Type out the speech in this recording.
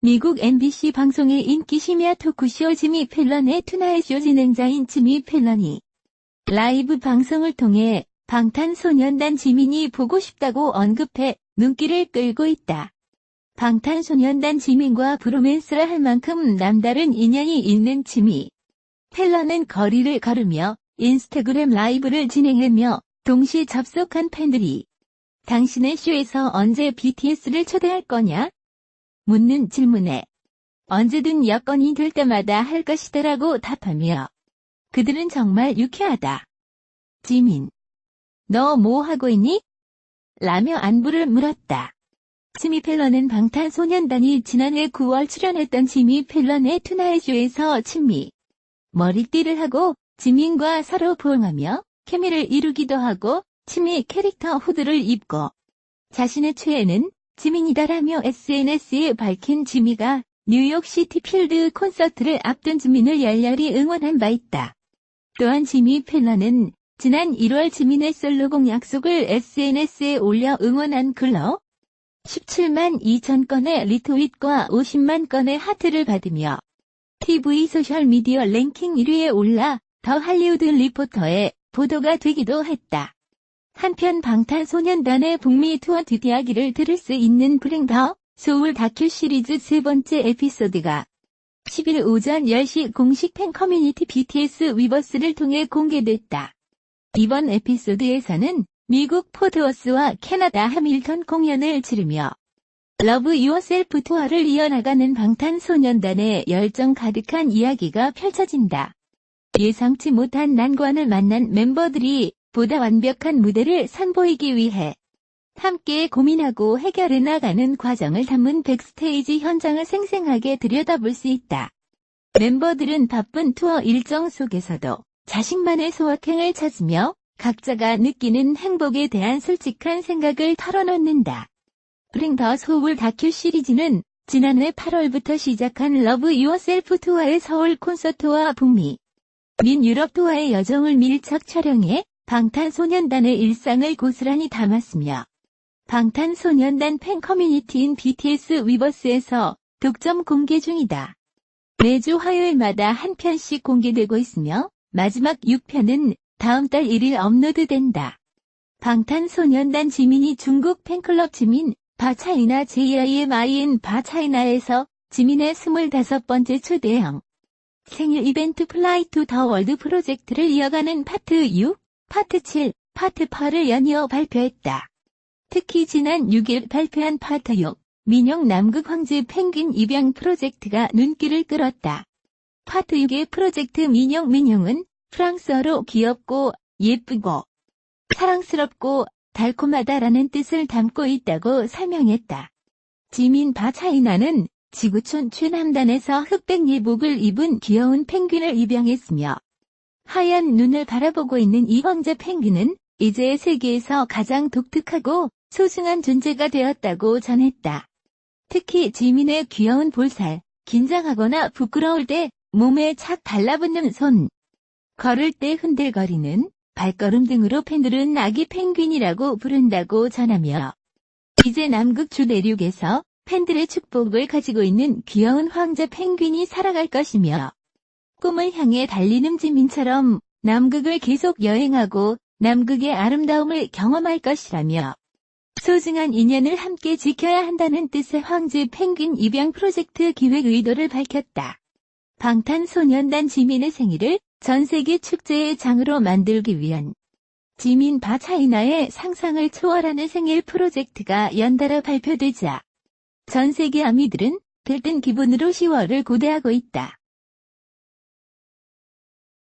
미국 MBC 방송의 인기 심야 토크쇼 지미 펠런의 투나잇쇼 진행자인 지미 펠런이 라이브 방송을 통해 방탄소년단 지민이 보고 싶다고 언급해 눈길을 끌고 있다. 방탄소년단 지민과 브로맨스를 할 만큼 남다른 인연이 있는 지미. 펠런은 거리를 걸으며 인스타그램 라이브를 진행하며 동시 접속한 팬들이 당신의 쇼에서 언제 BTS를 초대할 거냐? 묻는 질문에 언제든 여건이 될 때마다 할 것이다라고 답하며 그들은 정말 유쾌하다. 지민. 너 뭐 하고 있니? 라며 안부를 물었다. 지미 펠런은 방탄소년단이 지난해 9월 출연했던 지미 펠런의 투나잇쇼에서 친미 머리띠를 하고 지민과 서로 보응하며 케미를 이루기도 하고 친미 캐릭터 후드를 입고 자신의 최애는 지민이다라며 SNS에 밝힌 지미가 뉴욕시티 필드 콘서트를 앞둔 지민을 열렬히 응원한 바 있다. 또한 지미 펠런은 지난 1월 지민의 솔로곡 약속을 SNS에 올려 응원한 글로 17만 2천 건의 리트윗과 50만 건의 하트를 받으며 TV 소셜미디어 랭킹 1위에 올라 더 할리우드 리포터에 보도가 되기도 했다. 한편 방탄소년단의 북미 투어 뒷이야기를 들을 수 있는 브링 더 소울 다큐 시리즈 세 번째 에피소드가 10일 오전 10시 공식 팬 커뮤니티 BTS 위버스를 통해 공개됐다. 이번 에피소드에서는 미국 포드워스와 캐나다 하밀턴 공연을 치르며 러브 유어셀프 투어를 이어나가는 방탄소년단의 열정 가득한 이야기가 펼쳐진다. 예상치 못한 난관을 만난 멤버들이 보다 완벽한 무대를 선보이기 위해 함께 고민하고 해결해 나가는 과정을 담은 백스테이지 현장을 생생하게 들여다볼 수 있다. 멤버들은 바쁜 투어 일정 속에서도 자신만의 소확행을 찾으며 각자가 느끼는 행복에 대한 솔직한 생각을 털어놓는다. 브링 더 소울 다큐 시리즈는 지난해 8월부터 시작한 러브 유어셀프 투어의 서울 콘서트와 북미, 민 유럽 투어의 여정을 밀착 촬영해 방탄소년단의 일상을 고스란히 담았으며 방탄소년단 팬 커뮤니티인 BTS 위버스에서 독점 공개 중이다. 매주 화요일마다 한 편씩 공개되고 있으며 마지막 6편은 다음 달 1일 업로드된다. 방탄소년단 지민이 중국 팬클럽 지민 바차이나 JIMIN 바차이나에서 지민의 25번째 초대형 생일 이벤트 플라이 투 더 월드 프로젝트를 이어가는 파트 6, 파트 7, 파트 8을 연이어 발표했다. 특히 지난 6일 발표한 파트 6, 민영 남극 황제 펭귄 입양 프로젝트가 눈길을 끌었다. 파트 6의 프로젝트 민영 민영은 프랑스어로 귀엽고 예쁘고 사랑스럽고 달콤하다라는 뜻을 담고 있다고 설명했다. 지민 바차이나는 지구촌 최남단에서 흑백 예복을 입은 귀여운 펭귄을 입양했으며 하얀 눈을 바라보고 있는 이 황제 펭귄은 이제 세계에서 가장 독특하고 소중한 존재가 되었다고 전했다. 특히 지민의 귀여운 볼살, 긴장하거나 부끄러울 때 몸에 착 달라붙는 손, 걸을 때 흔들거리는 발걸음 등으로 팬들은 아기 펭귄이라고 부른다고 전하며 이제 남극 주대륙에서 팬들의 축복을 가지고 있는 귀여운 황제 펭귄이 살아갈 것이며 꿈을 향해 달리는 지민처럼 남극을 계속 여행하고 남극의 아름다움을 경험할 것이라며 소중한 인연을 함께 지켜야 한다는 뜻의 황제 펭귄 입양 프로젝트 기획 의도를 밝혔다. 방탄소년단 지민의 생일을 전 세계 축제의 장으로 만들기 위한 지민 바차이나의 상상을 초월하는 생일 프로젝트가 연달아 발표되자 전 세계 아미들은 들뜬 기분으로 10월을 고대하고 있다.